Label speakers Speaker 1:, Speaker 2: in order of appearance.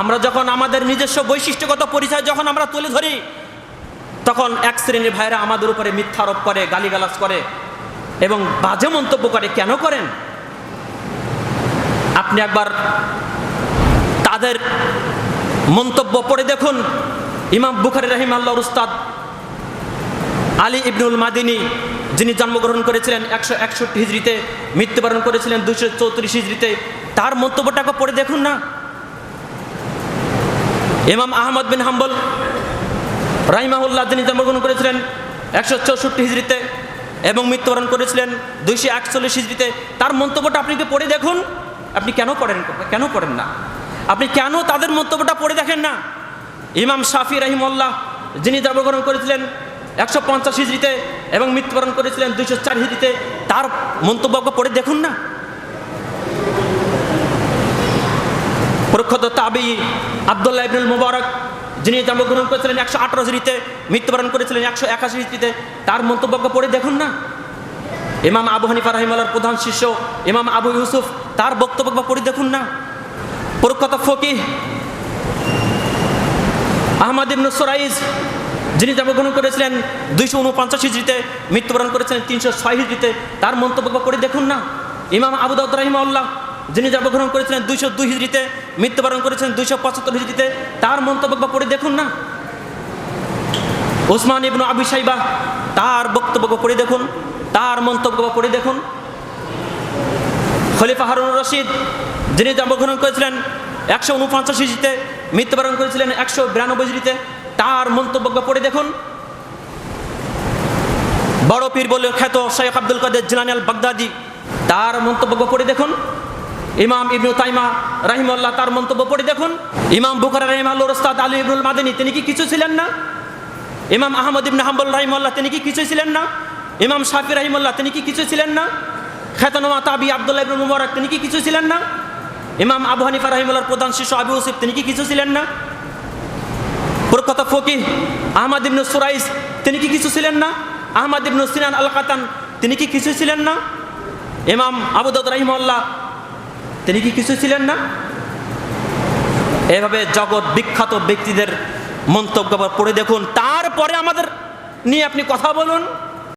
Speaker 1: আমরা যখন আমাদের নিজস্ব বৈশিষ্ট্যগত পরিচয় যখন আমরা তুলে ধরি, তখন এক শ্রেণির ভাইরা আমাদের উপরে মিথ্যারোপ করে, গালিগালাজ করে এবং বাজে মন্তব্য করে, কেন করেন? আপনি একবার তাদের মন্তব্য পড়ে দেখুন। ইমাম বুখারি রাহিম আল্লাহর উস্তাদ আলী ইবনুল মাদিনী, যিনি জন্মগ্রহণ করেছিলেন একশো একষট্টি হিজড়িতে, মৃত্যুবরণ করেছিলেন দুশো চৌত্রিশ হিজড়িতে, তার মন্তব্যটাকে পড়ে দেখুন না। ইমাম আহমদ বিন হাম্বল রাহিমাহুল্লাহ তিনি জন্মগ্রহণ করেছিলেন একশো চৌষট্টি হিজড়িতে এবং মৃত্যুবরণ করেছিলেন দুইশো একচল্লিশ হিজড়িতে, তার মন্তব্যটা আপনি কি পড়ে দেখুন? আপনি কেন পড়েন কেন পড়েন না? আপনি কেন তাদের মন্তব্যটা পড়ে দেখেন না? ইমাম শাফি রাহিমুল্লাহ যিনি জন্মগ্রহণ করেছিলেন একশো পঞ্চাশ হিজড়িতে এবং মৃত্যুবরণ করেছিলেন দুইশো চার হিজড়িতে, তার মন্তব্য পড়ে দেখুন না? প্রখ্যাত তাবি আবদুল্লাহ ইবনুল মুবারক, যিনি জন্মগ্রহণ করেছিলেন একশো আঠারো হিজড়িতে, মৃত্যুবরণ করেছিলেন একশো একাশি হিজড়িতে, তার মন্তব্য পড়ে দেখুন না? ইমাম আবু হানিফা রাহিমাল্লার প্রধান শিষ্য ইমাম আবু ইউসুফ, তার বক্তব্য পড়ে দেখুন না? প্রখ্যাত ফকি আহমদ ইবনু সোরাইজ, যিনি জন্মগ্রহণ করেছিলেন দুইশো উনপঞ্চাশ হিজড়িতে, মৃত্যুবরণ করেছিলেন তিনশো ছয় হিজড়িতে, তার মন্তব্য পড়ে দেখুন না? ইমাম আবু দাউদ রাহিমাউল্লাহ যিনি জন্মগ্রহণ করেছিলেন দুইশো দুই হিজড়িতে, মৃত্যুবরণ করেছিলেন দুইশো পঁচাত্তর হিজড়িতে, তার মন্তব্য পড়ে দেখুন না? ওসমান ইবনু আবু সাইবা তার বক্তব্য পড়ে দেখুন, তার মন্তব্য পড়ে দেখুন। খলিফা হারুন রশিদ, যিনি জন্মগ্রহণ করেছিলেন একশো উনপঞ্চাশ হিজড়িতে, মৃত্যুবরণ করেছিলেন একশো বিরানব্বই হিজড়িতে, তার মন্তব্য পড়ে দেখুন। বড় পীর বলে খ্যাত শেখ আব্দুল কাদের জিলানি আল বাগদাদি তার মন্তব্য পড়ে দেখুন। ইমাম ইবনু তাইমা রাহিমুল্লাহ তার মন্তব্য পড়ে দেখুন। ইমাম বুখারা রাহিম আল্লাহ রস্তাদ আলী ইবনুল মাদিনী, তিনি কি কিছু ছিলেন না? ইমাম আহমদ ইবনে হাম্বল রাহিমুল্লাহ তিনি কি কিছু ছিলেন না? ইমাম শাফি রাহিমুল্লাহ তিনি কি কিছু ছিলেন না? খ্যাতনামা তাবি আবদুল্লাহ ইবনুল মুবারক, তিনি কি কিছু ছিলেন না? ইমাম আবু হানিফা রাহিমুল্লাহর প্রধান শিষ্য আবু ইউসুফ, তিনি কি কিছু ছিলেন না? প্রখ্যাত ফকিহ আহমদ ইবনু সুরাইস, তিনি কি কিছু ছিলেন না? আহমদ ইবনু সিনান আল কাতান তিনি কি কিছু ছিলেন না? ইমাম আবু দাউদ রাহিমুল্লাহ তিনি কি কিছু ছিলেন না? এভাবে জগৎ বিখ্যাত ব্যক্তিদের মন্তব্য পড়ে দেখুন। তারপরে আমাদের নিয়ে আপনি কথা বলুন।